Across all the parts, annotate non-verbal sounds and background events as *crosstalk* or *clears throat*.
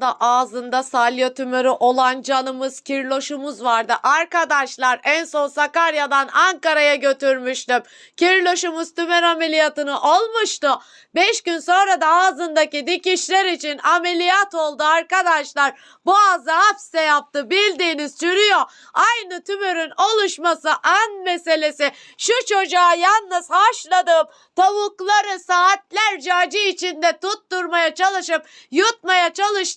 da ağzında salya tümörü olan canımız kirloşumuz vardı. Arkadaşlar en son Sakarya'dan Ankara'ya götürmüştüm. Kirloşumuz tümör ameliyatını olmuştu. 5 gün sonra da ağzındaki dikişler için ameliyat oldu arkadaşlar. Boğazı hapse yaptı bildiğiniz çürüyor. Aynı tümörün oluşması an meselesi. Şu çocuğa yalnız haşladığım tavukları saatlerce acı içinde tutturmaya çalışıp yutmaya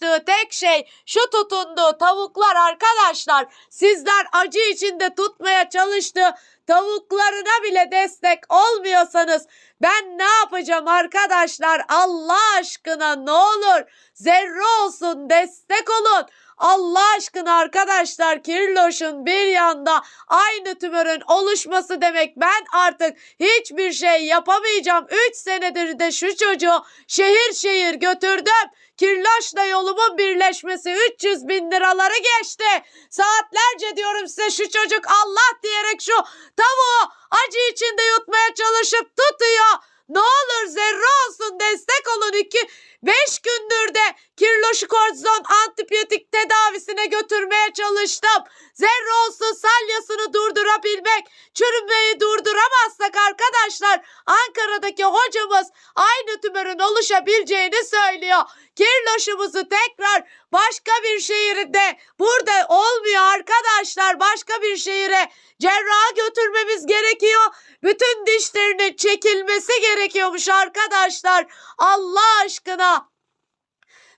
çalıştığı tek şey şu tutunduğu tavuklar arkadaşlar. Sizler acı içinde tutmaya çalıştığı tavuklarına bile destek olmuyorsanız ben ne yapacağım arkadaşlar? Allah aşkına ne olur zerre olsun destek olun. Allah aşkına arkadaşlar kirloşun bir yanda aynı tümörün oluşması demek ben artık hiçbir şey yapamayacağım. 3 senedir de şu çocuğu şehir şehir götürdüm. Kirloşla yolumun birleşmesi 300 bin liraları geçti. Saatlerce diyorum size şu çocuk Allah diyerek şu tavuğu acı içinde yutmaya çalışıp tutuyor. Ne olur zerre olsun destek olun. 2 5 gündür de kirloşu kortizon antibiyotik tedavisine götürmeye çalıştım. Zerre olsun salyasını durdurabilmek, çürümeyi durduramazsak arkadaşlar Ankara'daki hocamız aynı tümörün oluşabileceğini söylüyor. Kirloşumuzu tekrar başka bir şehirde burada olmuyor arkadaşlar. Başka bir şehire cerraha götürmemiz gerekiyor. Bütün dişlerinin çekilmesi gerekiyormuş arkadaşlar. Allah aşkına.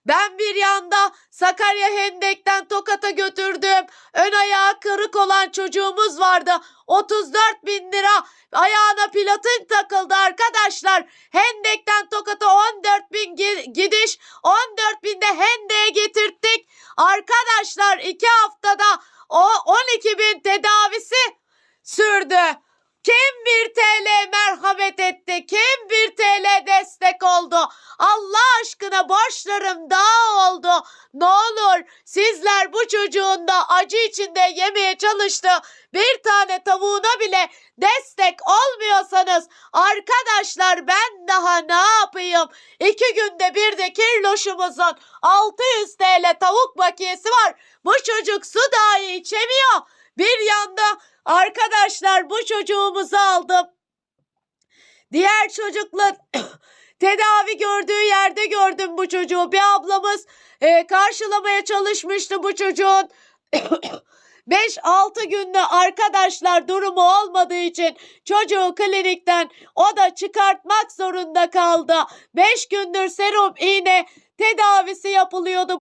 Ben bir yanda Sakarya Hendek'ten Tokat'a götürdüm. Ön ayağı kırık olan çocuğumuz vardı. 34 bin lira ayağına platin takıldı arkadaşlar. Hendek'ten Tokat'a 14 bin gi- gidiş 14 bin de Hendek'e getirttik. Arkadaşlar iki haftada o 12 bin tedavisi sürdü. Kim bir TL merhamet etti? Kim bir TL destek oldu? Allah aşkına borçlarım daha oldu. Ne olur sizler bu çocuğun da acı içinde yemeye çalıştı. Bir tane tavuğuna bile destek olmuyorsanız arkadaşlar ben daha ne yapayım? İki günde bir de kirloşumuzun 600 TL tavuk bakiyesi var. Bu çocuk su dahi içemiyor. Bir yanda arkadaşlar bu çocuğumuzu aldım. Diğer çocuklar *clears throat* tedavi gördüğü yerde gördüm bu çocuğu. Bir ablamız e, karşılamaya çalışmıştı bu çocuğun. *clears throat* 5-6 günde arkadaşlar durumu olmadığı için çocuğu klinikten o da çıkartmak zorunda kaldı. 5 gündür serum iğne tedavisi yapılıyordu